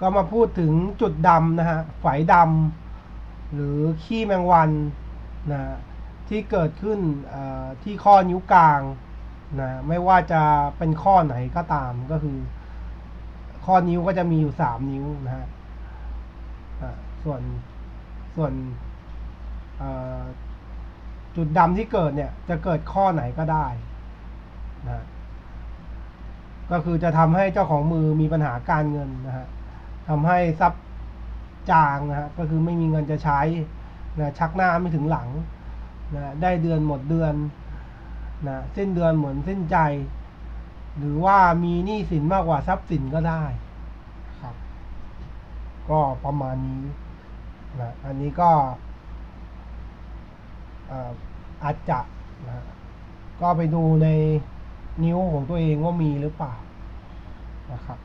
ก็มาพูดถึงจุดดำนะฮะฝายดำหรือขี้แมงวันนะที่เกิดขึ้นที่ข้อนิ้วกลางนะไม่ว่าจะเป็นข้อไหนก็ตามก็คือ ข้อนิ้วก็จะมีอยู่สามนิ้วนะฮะส่วนส่วนจุดดำที่เกิดเนี่ยจะเกิดข้อไหนก็ได้นะฮะก็คือจะทำให้เจ้าของมือมีปัญหาการเงินนะฮะ ทำให้ทรัพย์จางนะฮะก็คือไม่มีเงินจะใช้นะชักหน้าไม่ถึงหลังนะได้เดือนหมดเดือนนะสิ้นเดือนเหมือนสิ้นใจ หรือว่ามีหนี้สินมากกว่าทรัพย์สินก็ได้ครับ ก็ประมาณนี้นะอันนี้ก็เอ่ออาจจะนะฮะก็ไปดูในนิ้วของตัวเองว่ามีหรือเปล่านะครับ